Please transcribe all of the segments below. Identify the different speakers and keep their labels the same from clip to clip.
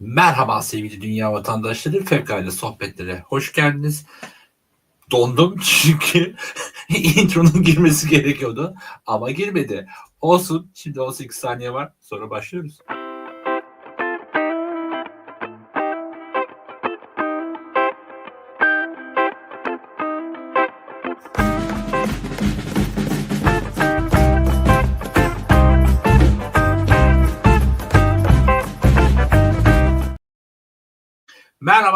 Speaker 1: Merhaba sevgili dünya vatandaşları, fevkalade sohbetlere hoş geldiniz. Dondum çünkü intronun girmesi gerekiyordu ama girmedi. Olsun, şimdi 18 saniye var, sonra başlıyoruz.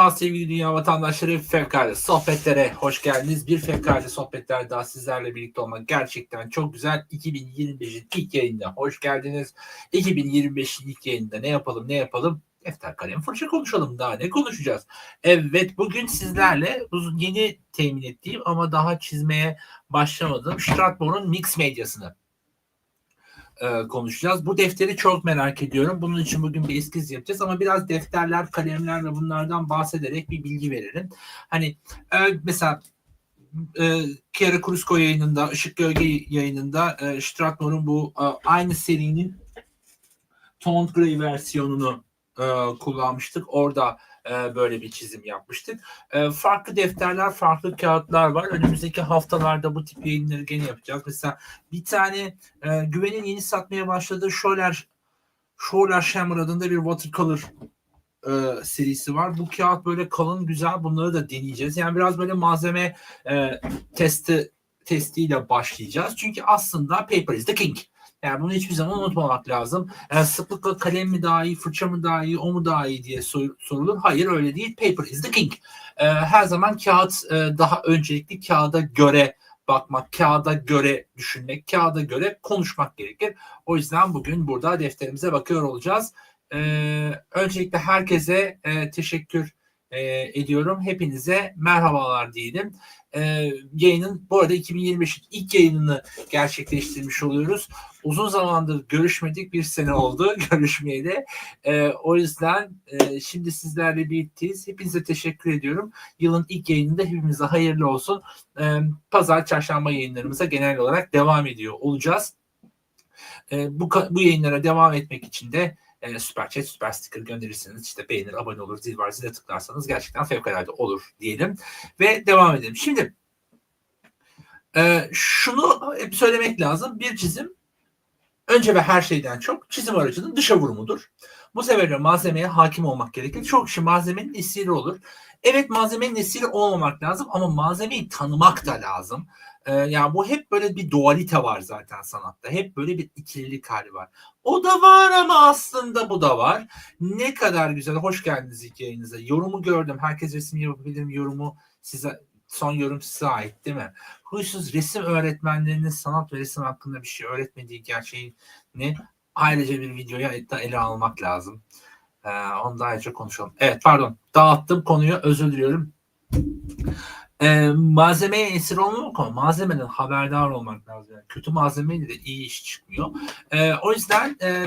Speaker 1: Merhaba sevgili dünya vatandaşları, fevkalade sohbetlere hoş geldiniz. Bir fevkalade sohbetler daha sizlerle birlikte olmak gerçekten çok güzel. 2025'in ilk yayında hoş geldiniz. 2025'in ilk yayında ne yapalım ne yapalım? Defter kalem fırça konuşalım daha ne konuşacağız? Evet bugün sizlerle yeni temin ettiğim ama daha çizmeye başlamadığım Stratmore'un mix medyasını e, konuşacağız. Bu defteri çok merak ediyorum. Bunun için bugün bir eskiz yapacağız ama biraz defterler, kalemler ve bunlardan bahsederek bir bilgi verelim. Hani e, mesela e, Kiara Kurusko yayınında, Işık Gölge yayınında e, Stratmore'un bu e, aynı serinin Toned Grey versiyonunu e, kullanmıştık. Orada e, böyle bir çizim yapmıştık. E, farklı defterler, farklı kağıtlar var. Önümüzdeki haftalarda bu tip yayınları gene yapacağız. Mesela bir tane e, Güven'in yeni satmaya başladığı Scholler Scholler Shammer adında bir watercolor serisi var. Bu kağıt böyle kalın güzel. Bunları da deneyeceğiz. Yani biraz böyle malzeme testi testiyle başlayacağız. Çünkü aslında paper is the king. Yani bunu hiçbir zaman unutmamak lazım. Yani sıklıkla kalem mi daha iyi, fırça mı daha iyi, o mu daha iyi diye sorulur. Hayır öyle değil. Paper is the king. Ee, her zaman kağıt e, daha öncelikli kağıda göre bakmak, kağıda göre düşünmek, kağıda göre konuşmak gerekir. O yüzden bugün burada defterimize bakıyor olacağız. Ee, öncelikle herkese e, teşekkür e, ediyorum. Hepinize merhabalar diyelim. E, yayının bu arada 2025'in ilk yayınını gerçekleştirmiş oluyoruz. Uzun zamandır görüşmedik. Bir sene oldu görüşmeyeli. E, o yüzden e, şimdi sizlerle birlikteyiz. Hepinize teşekkür ediyorum. Yılın ilk yayınında hepimize hayırlı olsun. E, Pazar, çarşamba yayınlarımıza genel olarak devam ediyor olacağız. E, bu, bu yayınlara devam etmek için de e, süper chat, süper sticker gönderirseniz işte beğenir, abone olur, zil var, zile tıklarsanız gerçekten fevkalade olur diyelim. Ve devam edelim. Şimdi e, şunu hep söylemek lazım. Bir çizim önce ve her şeyden çok çizim aracının dışa vurumudur. Bu sebeple malzemeye hakim olmak gerekir. Çok kişi malzemenin esiri olur. Evet malzemenin esiri olmamak lazım ama malzemeyi tanımak da lazım. Ee, yani bu hep böyle bir dualite var zaten sanatta. Hep böyle bir ikililik hali var. O da var ama aslında bu da var. Ne kadar güzel. Hoş geldiniz ilk yayınıza. Yorumu gördüm. Herkes resim yapabilir mi? Yorumu size son yorum size ait değil mi? Huysuz resim öğretmenlerinin sanat ve resim hakkında bir şey öğretmediği gerçeğini ayrıca bir videoya ele almak lazım. Ee, onu daha önce konuşalım. Evet pardon dağıttım konuyu özür diliyorum. Ee, malzemeye esir olmamak ama malzemeden haberdar olmak lazım. Yani kötü malzemeyle de iyi iş çıkmıyor. Ee, o yüzden e,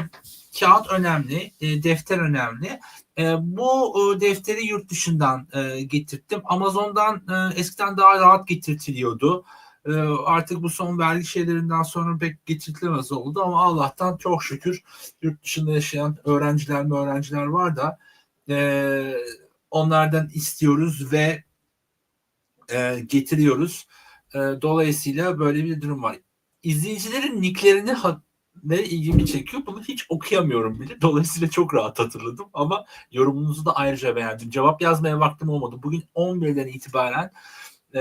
Speaker 1: kağıt önemli, e, defter önemli. E, bu e, defteri yurt dışından e, getirttim. Amazon'dan e, eskiden daha rahat getirtiliyordu. E, artık bu son vergi şeylerinden sonra pek getirtilemez oldu ama Allah'tan çok şükür yurt dışında yaşayan öğrenciler mi öğrenciler var da e, onlardan istiyoruz ve e, getiriyoruz. E, dolayısıyla böyle bir durum var. İzleyicilerin nicklerini ne ilgimi çekiyor. Bunu hiç okuyamıyorum bile. Dolayısıyla çok rahat hatırladım ama yorumunuzu da ayrıca beğendim. Cevap yazmaya vaktim olmadı. Bugün 11'den itibaren e,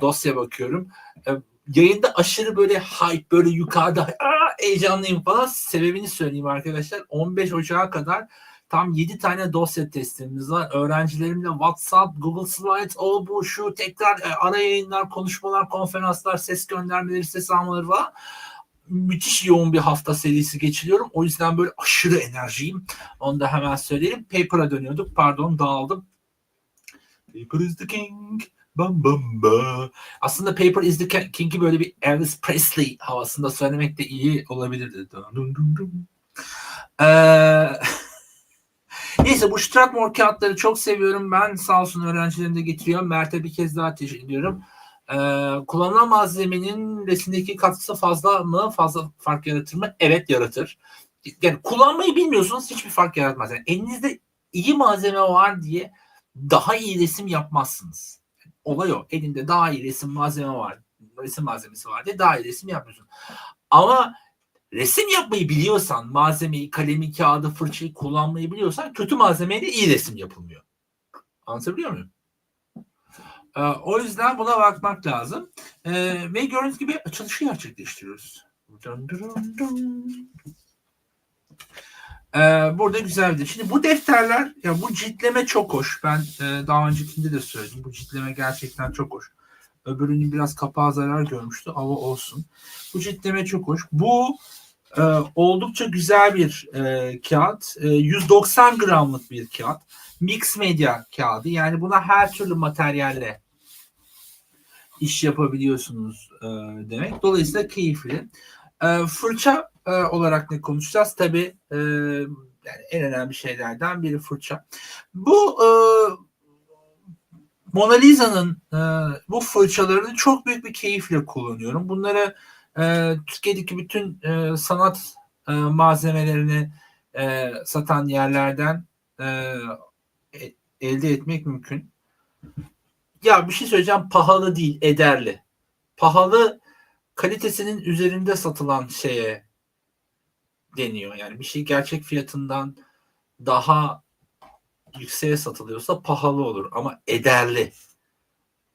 Speaker 1: dosya bakıyorum. E, yayında aşırı böyle hype, böyle yukarıda Aa, heyecanlıyım falan. Sebebini söyleyeyim arkadaşlar. 15 Ocağı kadar Tam 7 tane dosya testimiz var. Öğrencilerimle WhatsApp, Google Slides, o bu şu tekrar e, ara yayınlar, konuşmalar, konferanslar, ses göndermeleri, ses almaları falan. Müthiş yoğun bir hafta serisi geçiriyorum. O yüzden böyle aşırı enerjiyim. Onu da hemen söyleyelim. Paper'a dönüyorduk. Pardon dağıldım. Paper is the king. Bam bam ba. Aslında Paper is the King'i böyle bir Elvis Presley havasında söylemek de iyi olabilirdi. Dun dun dun. Ee, Neyse bu Stratmore kağıtları çok seviyorum. Ben sağ olsun öğrencilerim de getiriyorum. Mert'e bir kez daha teşekkür ediyorum. Ee, kullanılan malzemenin resimdeki katkısı fazla mı? Fazla fark yaratır mı? Evet yaratır. Yani kullanmayı bilmiyorsunuz hiçbir fark yaratmaz. Yani elinizde iyi malzeme var diye daha iyi resim yapmazsınız. Olay o. Elinde daha iyi resim malzeme var. Resim malzemesi var diye daha iyi resim yapıyorsun. Ama resim yapmayı biliyorsan, malzemeyi, kalemi, kağıdı, fırçayı kullanmayı biliyorsan kötü malzemeyle iyi resim yapılmıyor. Anlatabiliyor muyum? Ee, o yüzden buna bakmak lazım. Ee, ve gördüğünüz gibi açılışı gerçekleştiriyoruz. Dun dun dun. Ee, burada güzeldi. Şimdi bu defterler, ya bu ciltleme çok hoş. Ben e, daha öncekinde de söyledim. Bu ciltleme gerçekten çok hoş. Öbürünün biraz kapağı zarar görmüştü ama olsun. Bu ciltleme çok hoş. Bu e, oldukça güzel bir e, kağıt. E, 190 gramlık bir kağıt. Mix medya kağıdı. Yani buna her türlü materyalle iş yapabiliyorsunuz e, demek. Dolayısıyla keyifli. E, fırça e, olarak ne konuşacağız? Tabii e, yani en önemli şeylerden biri fırça. Bu e, Mona Lisa'nın e, bu fırçalarını çok büyük bir keyifle kullanıyorum. Bunları e, Türkiye'deki bütün e, sanat e, malzemelerini e, satan yerlerden e, elde etmek mümkün. Ya bir şey söyleyeceğim pahalı değil ederli. Pahalı kalitesinin üzerinde satılan şeye deniyor. Yani bir şey gerçek fiyatından daha yükseğe satılıyorsa pahalı olur ama ederli.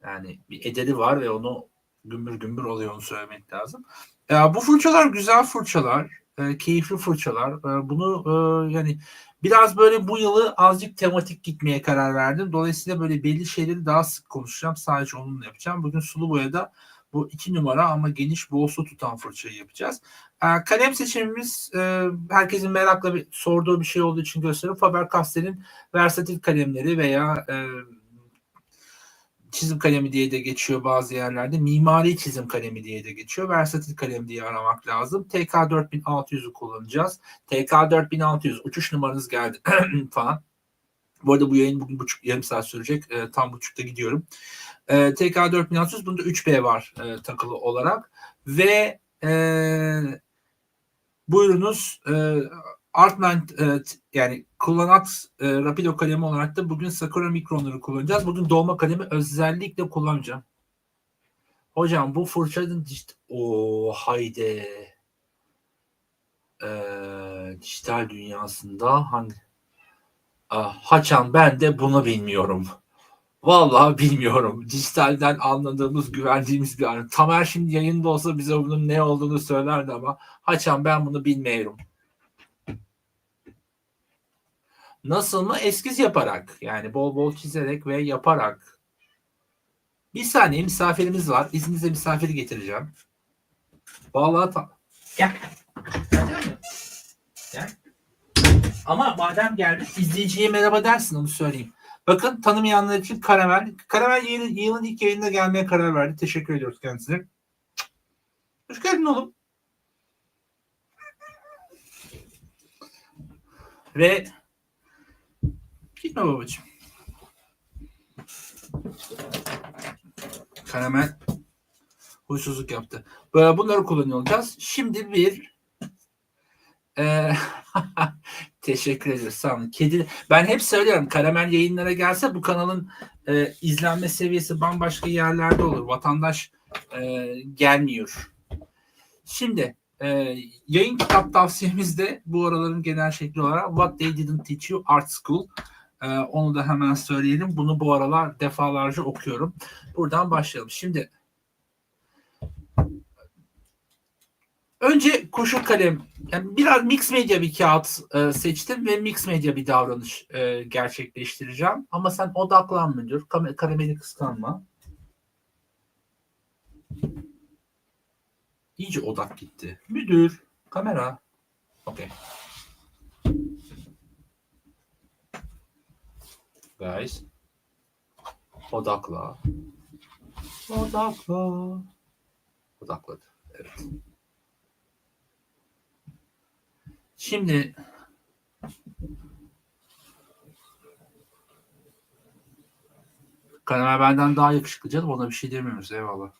Speaker 1: Yani bir ederi var ve onu gümbür gümbür oluyor onu söylemek lazım. Ya bu fırçalar güzel fırçalar, e, keyifli fırçalar. E, bunu e, yani biraz böyle bu yılı azıcık tematik gitmeye karar verdim. Dolayısıyla böyle belli şeyleri daha sık konuşacağım. Sadece onunla yapacağım. Bugün sulu boyada bu iki numara ama geniş bol su tutan fırçayı yapacağız. E, kalem seçimimiz e, herkesin merakla bir, sorduğu bir şey olduğu için gösteriyorum. Faber-Castell'in versatil kalemleri veya e, çizim kalemi diye de geçiyor bazı yerlerde. Mimari çizim kalemi diye de geçiyor. Versatil kalem diye aramak lazım. TK 4600'ü kullanacağız. TK 4600 uçuş numaranız geldi falan. Bu arada bu yayın bugün buçuk yarım saat sürecek. E, tam buçukta gidiyorum. E, TK 4600 bunda 3B var e, takılı olarak. Ve e, buyurunuz e, Artman e, yani kullanat e, Rapido kalemi olarak da bugün Sakura Mikron'ları kullanacağız. Bugün dolma kalemi özellikle kullanacağım. Hocam bu fırçanın işte o haydi e, dijital dünyasında hangi ah, Haçan ben de bunu bilmiyorum. Vallahi bilmiyorum. Dijitalden anladığımız, güvendiğimiz bir an. Tamer şimdi yayında olsa bize bunun ne olduğunu söylerdi ama Haçan ben bunu bilmiyorum. Nasıl mı? Eskiz yaparak. Yani bol bol çizerek ve yaparak. Bir saniye misafirimiz var. İzninizle misafiri getireceğim. Vallahi ta- Gel. Gel. Ama madem geldi izleyiciye merhaba dersin onu söyleyeyim. Bakın tanımayanlar için Karamel. Karamel yayının, yılın ilk yayında gelmeye karar verdi. Teşekkür ediyoruz kendisine. Hoş geldin oğlum. Ve Gitme babacığım. Karamel huysuzluk yaptı. Bunları kullanacağız. Şimdi bir e, teşekkür ederiz. Sağ olun. Kedi, ben hep söylüyorum karamel yayınlara gelse bu kanalın e, izlenme seviyesi bambaşka yerlerde olur. Vatandaş e, gelmiyor. Şimdi e, yayın kitap tavsiyemizde bu araların genel şekli olarak What They Didn't Teach You Art School. Ee, onu da hemen söyleyelim. Bunu bu aralar defalarca okuyorum. Buradan başlayalım. Şimdi önce koşu kalem yani biraz mix medya bir kağıt e, seçtim ve mix medya bir davranış e, gerçekleştireceğim. Ama sen odaklan müdür. Kam- kalemini kıskanma. İyice odak gitti. Müdür. Kamera. Okey. guys. Odakla. Odakla. Odakladı. Evet. Şimdi Kanemel benden daha yakışıklı canım. Ona bir şey demiyoruz. Eyvallah.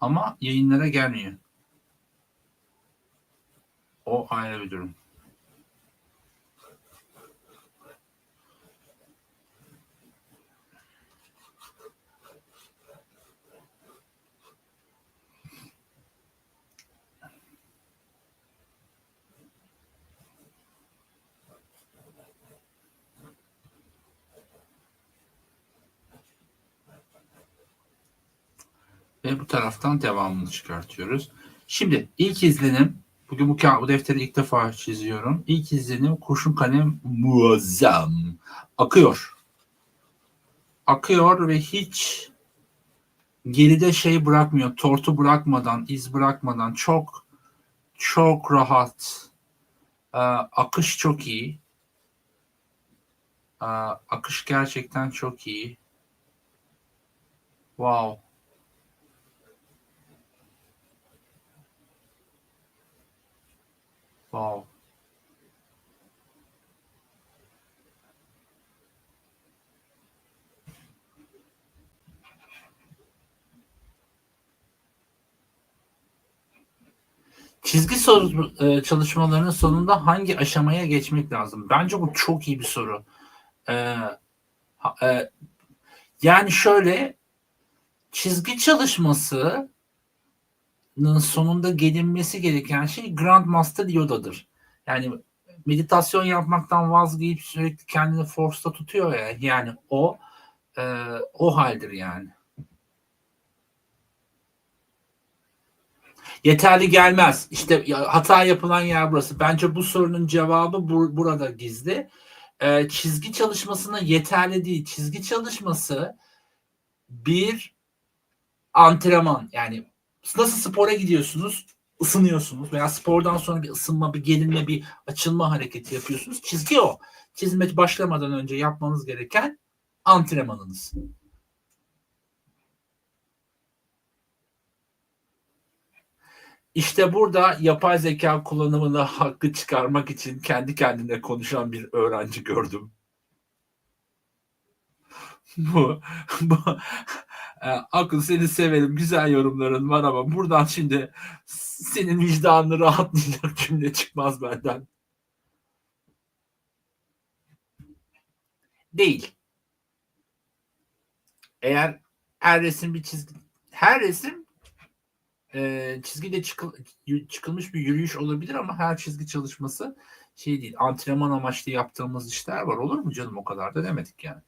Speaker 1: Ama yayınlara gelmiyor. O ayrı bir durum. Ve bu taraftan devamını çıkartıyoruz. Şimdi ilk izlenim bugün bu, bu defteri ilk defa çiziyorum. İlk izlenim kurşun kalem muazzam. Akıyor. Akıyor ve hiç geride şey bırakmıyor. Tortu bırakmadan, iz bırakmadan çok çok rahat. Ee, akış çok iyi. Ee, akış gerçekten çok iyi. Wow. Wow. Çizgi soru e, çalışmalarının sonunda hangi aşamaya geçmek lazım? Bence bu çok iyi bir soru. Ee, e, yani şöyle çizgi çalışmasının sonunda gelinmesi gereken şey Grandmaster Yoda'dır. Yani meditasyon yapmaktan vazgeçip sürekli kendini force'ta tutuyor ya yani o e, o haldir yani. Yeterli gelmez. İşte hata yapılan yer burası. Bence bu sorunun cevabı bu, burada gizli. Ee, çizgi çalışmasına yeterli değil. Çizgi çalışması bir antrenman. Yani nasıl spora gidiyorsunuz? ısınıyorsunuz veya spordan sonra bir ısınma, bir gelinme, bir açılma hareketi yapıyorsunuz. Çizgi o. Çizme başlamadan önce yapmanız gereken antrenmanınız. İşte burada yapay zeka kullanımını hakkı çıkarmak için kendi kendine konuşan bir öğrenci gördüm. bu, bu e, akıl seni severim güzel yorumların var ama buradan şimdi senin vicdanını rahatlayacak cümle çıkmaz benden. Değil. Eğer her resim bir çizgi her resim e, çizgiyle çıkıl, çıkılmış bir yürüyüş olabilir ama her çizgi çalışması şey değil. Antrenman amaçlı yaptığımız işler var. Olur mu canım o kadar da demedik yani.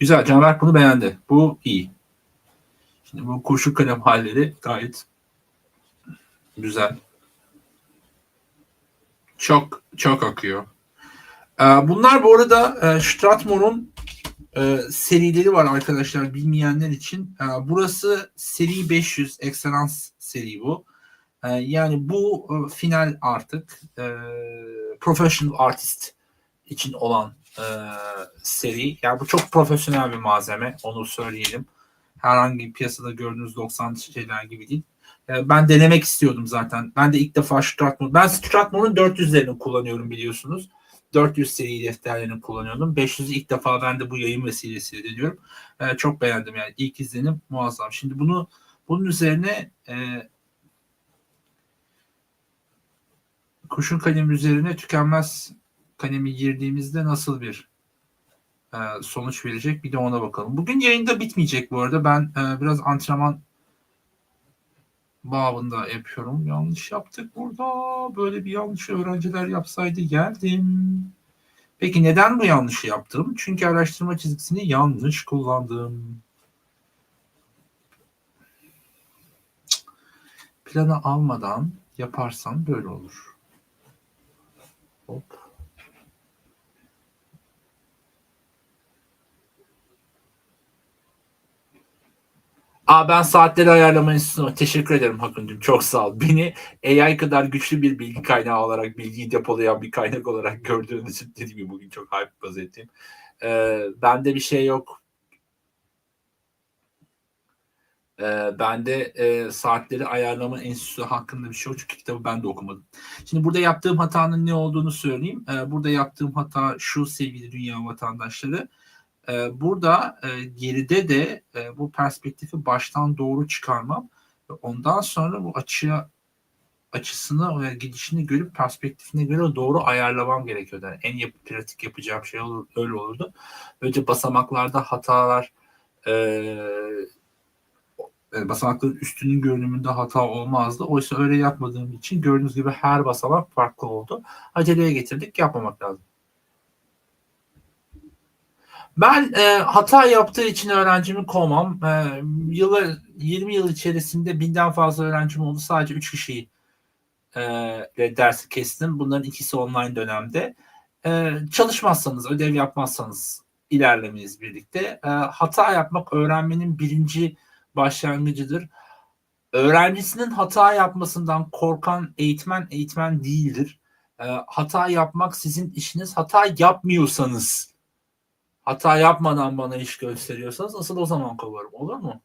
Speaker 1: Güzel. Canberk bunu beğendi. Bu iyi. Şimdi bu kurşun kalem halleri gayet güzel. Çok çok akıyor. Ee, bunlar bu arada e, Stratmore'un e, serileri var arkadaşlar bilmeyenler için. Ee, burası seri 500 Excellence seri bu. Ee, yani bu e, final artık professional artist için olan seri. Yani bu çok profesyonel bir malzeme onu söyleyelim. Herhangi bir piyasada gördüğünüz 90 şeyler gibi değil. Ben denemek istiyordum zaten. Ben de ilk defa Stratmore. Ben Stratmore'un 400'lerini kullanıyorum biliyorsunuz. 400 seri defterlerini kullanıyordum. 500'ü ilk defa ben de bu yayın vesilesiyle deniyorum. Ee, çok beğendim yani. ilk izlenim muazzam. Şimdi bunu bunun üzerine e, kuşun kalemi üzerine tükenmez kalemi girdiğimizde nasıl bir e, sonuç verecek bir de ona bakalım. Bugün yayında bitmeyecek bu arada. Ben e, biraz antrenman babında yapıyorum. Yanlış yaptık burada. Böyle bir yanlış öğrenciler yapsaydı geldim. Peki neden bu yanlışı yaptım? Çünkü araştırma çizgisini yanlış kullandım. Planı almadan yaparsan böyle olur. Hop. Aa, ben saatleri ayarlamayı istiyorum. Teşekkür ederim Hakan'cığım. Çok sağ ol. Beni AI kadar güçlü bir bilgi kaynağı olarak, bilgiyi depolayan bir kaynak olarak gördüğünüz için dediğim gibi bugün çok hype vaziyetteyim. Ee, bende bir şey yok. Ee, bende e, saatleri ayarlama enstitüsü hakkında bir şey yok. Çünkü kitabı ben de okumadım. Şimdi burada yaptığım hatanın ne olduğunu söyleyeyim. Ee, burada yaptığım hata şu sevgili dünya vatandaşları e, burada e, geride de e, bu perspektifi baştan doğru çıkarmam ondan sonra bu açıya açısını ve gidişini görüp perspektifine göre doğru ayarlamam gerekiyordu. Yani en yap pratik yapacağım şey olur, öyle olurdu. Önce basamaklarda hatalar e, e, basamakların üstünün görünümünde hata olmazdı. Oysa öyle yapmadığım için gördüğünüz gibi her basamak farklı oldu. Aceleye getirdik yapmamak lazım. Ben e, hata yaptığı için öğrencimi kovmam. E, yılı 20 yıl içerisinde binden fazla öğrencim oldu. Sadece 3 kişiyi e, dersi kestim. Bunların ikisi online dönemde. E, çalışmazsanız, ödev yapmazsanız ilerlemeyiz birlikte. E, hata yapmak öğrenmenin birinci başlangıcıdır. Öğrencisinin hata yapmasından korkan eğitmen eğitmen değildir. E, hata yapmak sizin işiniz. Hata yapmıyorsanız, hata yapmadan bana iş gösteriyorsanız asıl o zaman kovarım. Olur mu?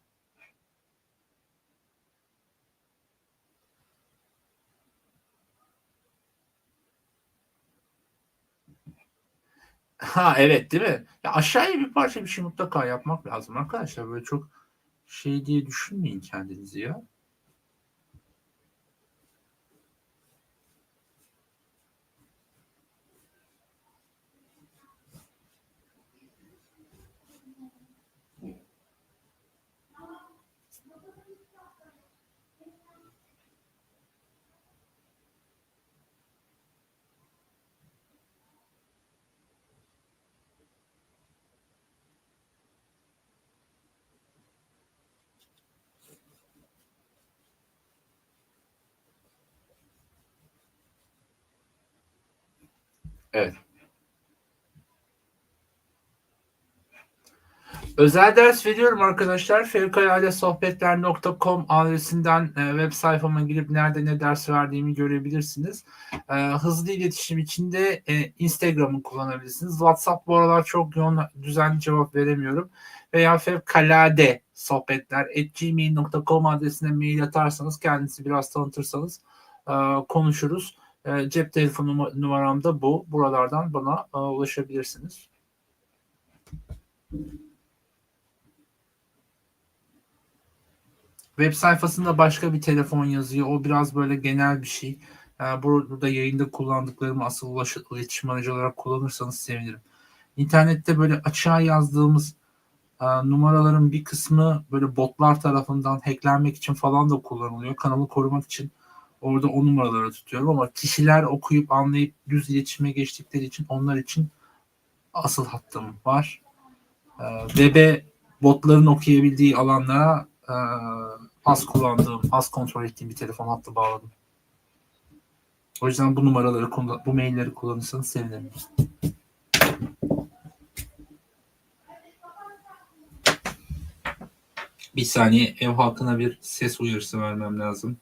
Speaker 1: Ha evet değil mi? Ya aşağıya bir parça bir şey mutlaka yapmak lazım arkadaşlar. Böyle çok şey diye düşünmeyin kendinizi ya. Özel ders veriyorum arkadaşlar. fevkaladesohbetler.com adresinden e, web sayfama girip nerede ne ders verdiğimi görebilirsiniz. E, hızlı iletişim için de e, Instagram'ı kullanabilirsiniz. WhatsApp bu aralar çok yoğun düzenli cevap veremiyorum. Veya fevkalade sohbetler adresine mail atarsanız kendinizi biraz tanıtırsanız e, konuşuruz. E, cep telefonu numaram da bu. Buralardan bana e, ulaşabilirsiniz. Web sayfasında başka bir telefon yazıyor. O biraz böyle genel bir şey. Yani burada yayında kullandıklarımı asıl ulaşım, iletişim aracı olarak kullanırsanız sevinirim. İnternette böyle açığa yazdığımız e, numaraların bir kısmı böyle botlar tarafından hacklenmek için falan da kullanılıyor. Kanalı korumak için orada o numaraları tutuyorum ama kişiler okuyup anlayıp düz iletişime geçtikleri için onlar için asıl hattım var. E, web'e botların okuyabildiği alanlara e, az kullandığım, az kontrol ettiğim bir telefon hattı bağladım. O yüzden bu numaraları, bu mailleri kullanırsanız sevinirim. Bir saniye ev halkına bir ses uyarısı vermem lazım.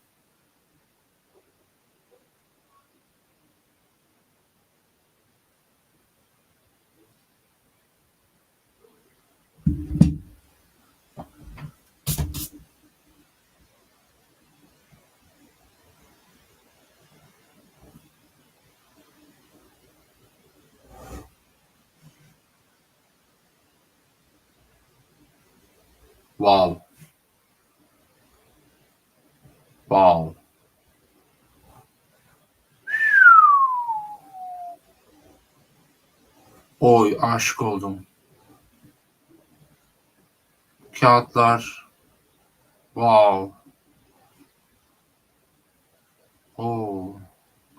Speaker 1: Wow. Wow. Oy aşık oldum. Kağıtlar. Wow. Oo.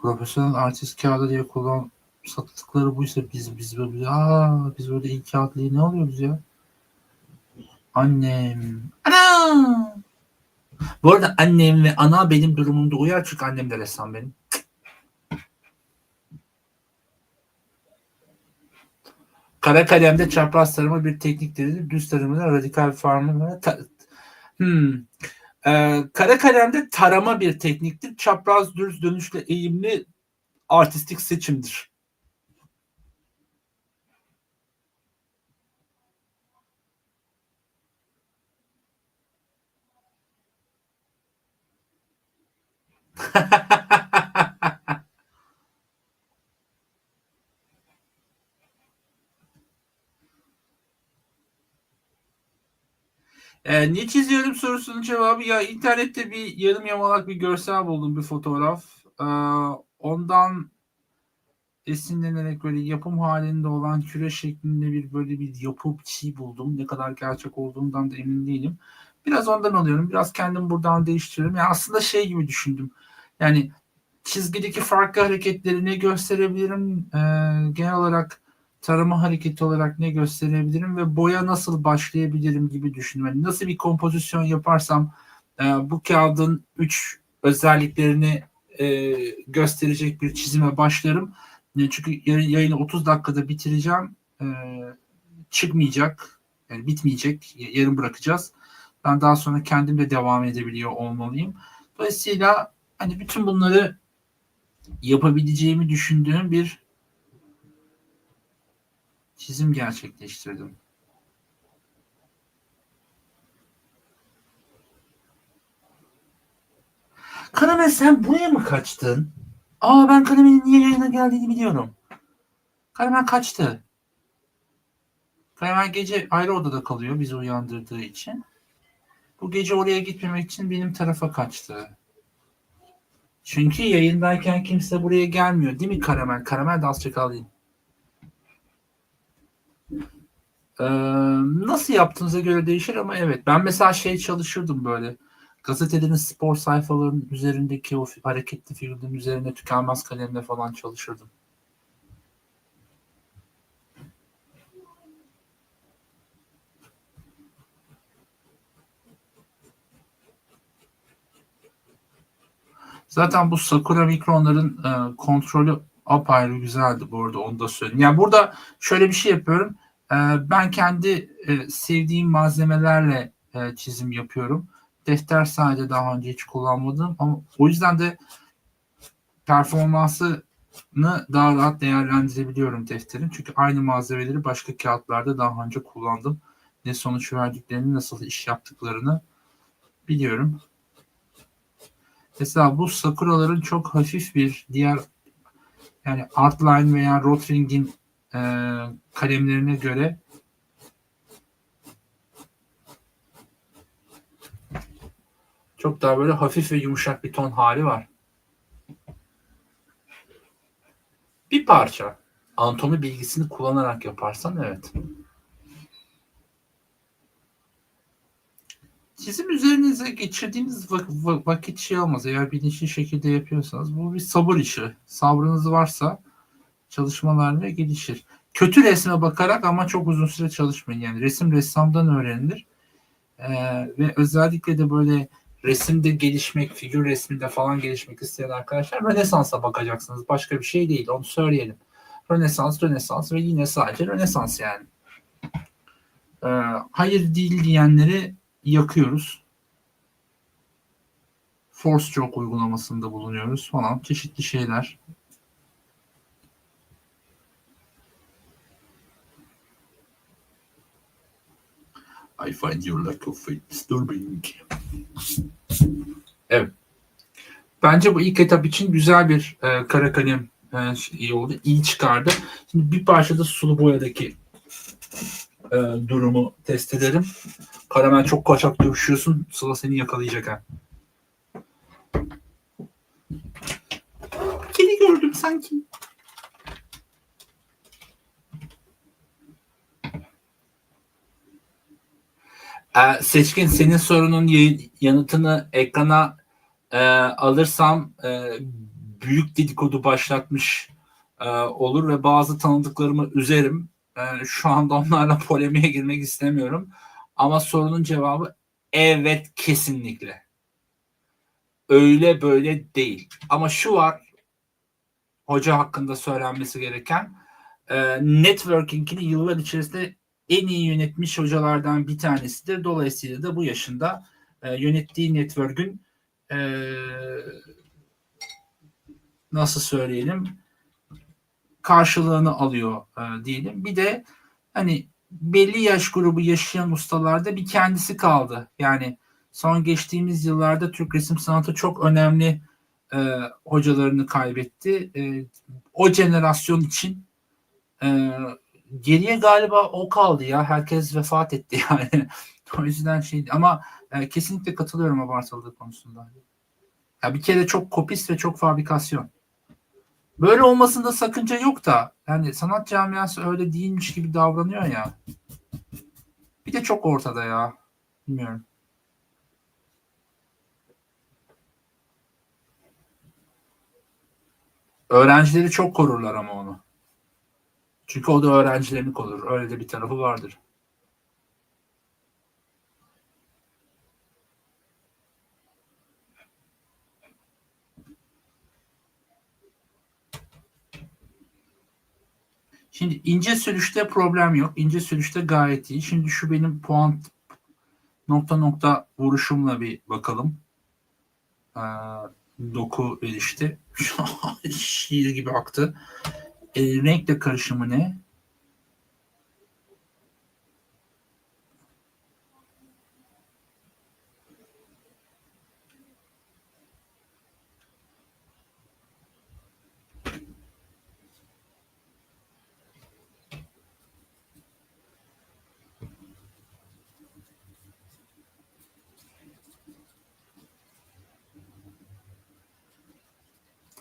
Speaker 1: Profesyonel artist kağıdı diye kullan sattıkları buysa biz biz böyle aa biz böyle ilk kağıtlıyı ne alıyoruz ya? Annem. Ana! Bu arada annem ve ana benim durumumda uyar çünkü annem de ressam benim. Kara kalemde çapraz tarama bir tekniktir. Düz taramada radikal farmı ta- hmm. ee, kara kalemde tarama bir tekniktir. Çapraz düz dönüşle eğimli artistik seçimdir. E, ne çiziyorum sorusunun cevabı ya internette bir yarım yamalak bir görsel buldum bir fotoğraf. E, ondan esinlenerek böyle yapım halinde olan küre şeklinde bir böyle bir yapı şey buldum. Ne kadar gerçek olduğundan da emin değilim. Biraz ondan alıyorum. Biraz kendim buradan değiştiriyorum. Yani aslında şey gibi düşündüm. Yani çizgideki farklı hareketleri ne gösterebilirim? Ee, genel olarak tarama hareketi olarak ne gösterebilirim ve boya nasıl başlayabilirim gibi düşündüm. Yani nasıl bir kompozisyon yaparsam e, bu kağıdın üç özelliklerini e, gösterecek bir çizime başlarım. E, çünkü yayını 30 dakikada bitireceğim. E, çıkmayacak. Yani bitmeyecek. Yarım bırakacağız. Ben daha sonra kendim de devam edebiliyor olmalıyım. Dolayısıyla hani bütün bunları yapabileceğimi düşündüğüm bir çizim gerçekleştirdim. Karamel sen buraya mı kaçtın? Aa ben Karamel'in niye yayına geldiğini biliyorum. Karamel kaçtı. Karamel gece ayrı odada kalıyor bizi uyandırdığı için. Bu gece oraya gitmemek için benim tarafa kaçtı. Çünkü yayındayken kimse buraya gelmiyor. Değil mi Karamel? Karamel de az çakal değil. Ee, nasıl yaptığınıza göre değişir ama evet. Ben mesela şey çalışırdım böyle. Gazetelerin spor sayfalarının üzerindeki o hareketli figürlerin üzerine tükenmez kalemle falan çalışırdım. Zaten bu Sakura mikronların e, kontrolü apayrı güzeldi bu arada onu da söyleyeyim. Yani burada şöyle bir şey yapıyorum. E, ben kendi e, sevdiğim malzemelerle e, çizim yapıyorum. Defter sadece daha önce hiç kullanmadım ama o yüzden de performansını daha rahat değerlendirebiliyorum defterin. Çünkü aynı malzemeleri başka kağıtlarda daha önce kullandım. Ne sonuç verdiklerini, nasıl iş yaptıklarını biliyorum. Mesela bu sakuraların çok hafif bir diğer yani Artline veya Rotring'in e, kalemlerine göre çok daha böyle hafif ve yumuşak bir ton hali var. Bir parça anatomi bilgisini kullanarak yaparsan evet. Çizim üzerinize geçirdiğiniz vakit şey olmaz. Eğer bilinçli şekilde yapıyorsanız bu bir sabır işi. Sabrınız varsa çalışmalar ve gelişir. Kötü resme bakarak ama çok uzun süre çalışmayın. Yani resim ressamdan öğrenilir. Ee, ve özellikle de böyle resimde gelişmek, figür resminde falan gelişmek isteyen arkadaşlar Rönesans'a bakacaksınız. Başka bir şey değil. Onu söyleyelim. Rönesans, Rönesans ve yine sadece Rönesans yani. Ee, hayır değil diyenleri yakıyoruz. Force stroke uygulamasında bulunuyoruz falan çeşitli şeyler. I find your lack of faith disturbing. Evet. Bence bu ilk etap için güzel bir e, kara kalem e, iyi oldu. İyi çıkardı. Şimdi bir parçada sulu boyadaki e, durumu test edelim. Karamel çok kaçak dövüşüyorsun. Sıla seni yakalayacak ha. Kedi gördüm sanki. Ee, Seçkin senin sorunun yanıtını ekrana e, alırsam e, büyük dedikodu başlatmış e, olur ve bazı tanıdıklarımı üzerim. E, şu anda onlarla polemiğe girmek istemiyorum. Ama sorunun cevabı evet kesinlikle. Öyle böyle değil. Ama şu var hoca hakkında söylenmesi gereken e, networking'ini yıllar içerisinde en iyi yönetmiş hocalardan bir tanesidir. Dolayısıyla da bu yaşında e, yönettiği network'ün e, nasıl söyleyelim karşılığını alıyor e, diyelim. Bir de hani belli yaş grubu yaşayan ustalarda bir kendisi kaldı. Yani son geçtiğimiz yıllarda Türk resim sanatı çok önemli e, hocalarını kaybetti. E, o jenerasyon için e, geriye galiba o kaldı ya. Herkes vefat etti yani. o yüzden şey ama e, kesinlikle katılıyorum abartıldığı konusunda. Ya bir kere çok kopist ve çok fabrikasyon. Böyle olmasında sakınca yok da yani sanat camiası öyle değilmiş gibi davranıyor ya. Bir de çok ortada ya. Bilmiyorum. Öğrencileri çok korurlar ama onu. Çünkü o da öğrencilerini korur. Öyle de bir tarafı vardır. Şimdi ince sürüşte problem yok. İnce sürüşte gayet iyi. Şimdi şu benim puan nokta nokta vuruşumla bir bakalım. Ee, doku verişti. Şiir gibi aktı. E, renkle karışımı ne?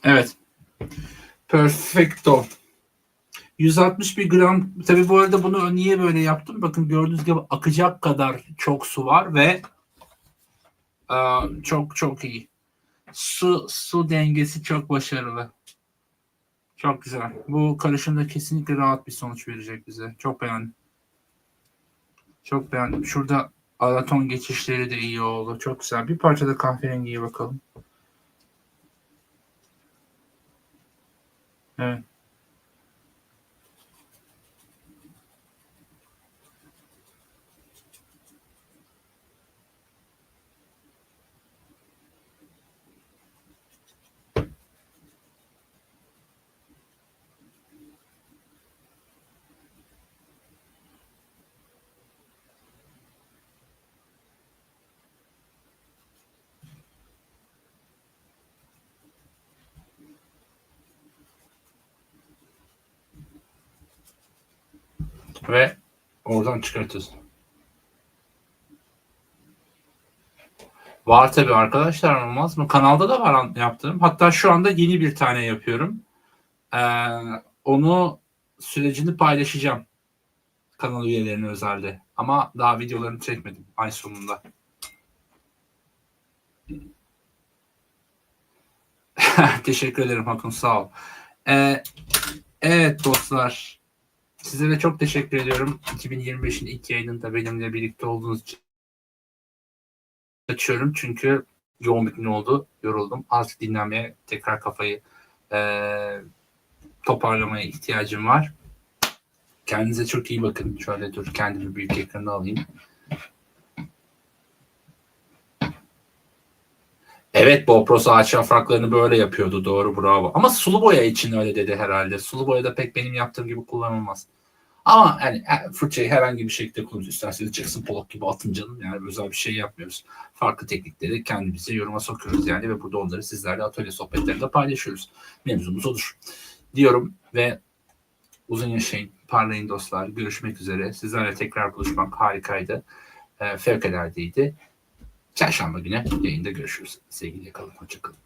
Speaker 1: Evet. Perfecto. 161 gram. Tabii bu arada bunu niye böyle yaptım? Bakın gördüğünüz gibi akacak kadar çok su var ve e, çok çok iyi. Su su dengesi çok başarılı. Çok güzel. Bu karışımda kesinlikle rahat bir sonuç verecek bize. Çok beğendim. Çok beğendim. Şurada alaton geçişleri de iyi oldu. Çok güzel. Bir parça da kahverengiye bakalım. Evet. Ve oradan çıkartıyorsun. Var tabii arkadaşlar olmaz mı? Kanalda da var yaptığım. Hatta şu anda yeni bir tane yapıyorum. Ee, onu sürecini paylaşacağım. Kanal üyelerine özelde. Ama daha videolarını çekmedim ay sonunda. Teşekkür ederim Hakun sağ ol. Ee, evet dostlar. Size de çok teşekkür ediyorum. 2025'in ilk yayınında benimle birlikte olduğunuz için açıyorum. Çünkü yoğun bir gün oldu. Yoruldum. Azıcık dinlenmeye, tekrar kafayı eee, toparlamaya ihtiyacım var. Kendinize çok iyi bakın. Şöyle dur kendimi büyük ekranda alayım. Evet Bob Ross ağaç yapraklarını böyle yapıyordu. Doğru bravo. Ama sulu boya için öyle dedi herhalde. Sulu boya da pek benim yaptığım gibi kullanılmaz. Ama yani e, fırçayı herhangi bir şekilde kullanıyoruz. İsterseniz Jackson Pollock gibi atın canım. Yani özel bir şey yapmıyoruz. Farklı teknikleri kendimize yoruma sokuyoruz yani ve burada onları sizlerle atölye sohbetlerinde paylaşıyoruz. Mevzumuz olur. Diyorum ve uzun yaşayın, parlayın dostlar. Görüşmek üzere. Sizlerle tekrar buluşmak harikaydı. E, fevkaladeydi. Çarşamba günü yayında görüşürüz. Sevgiyle kalın. Hoşçakalın.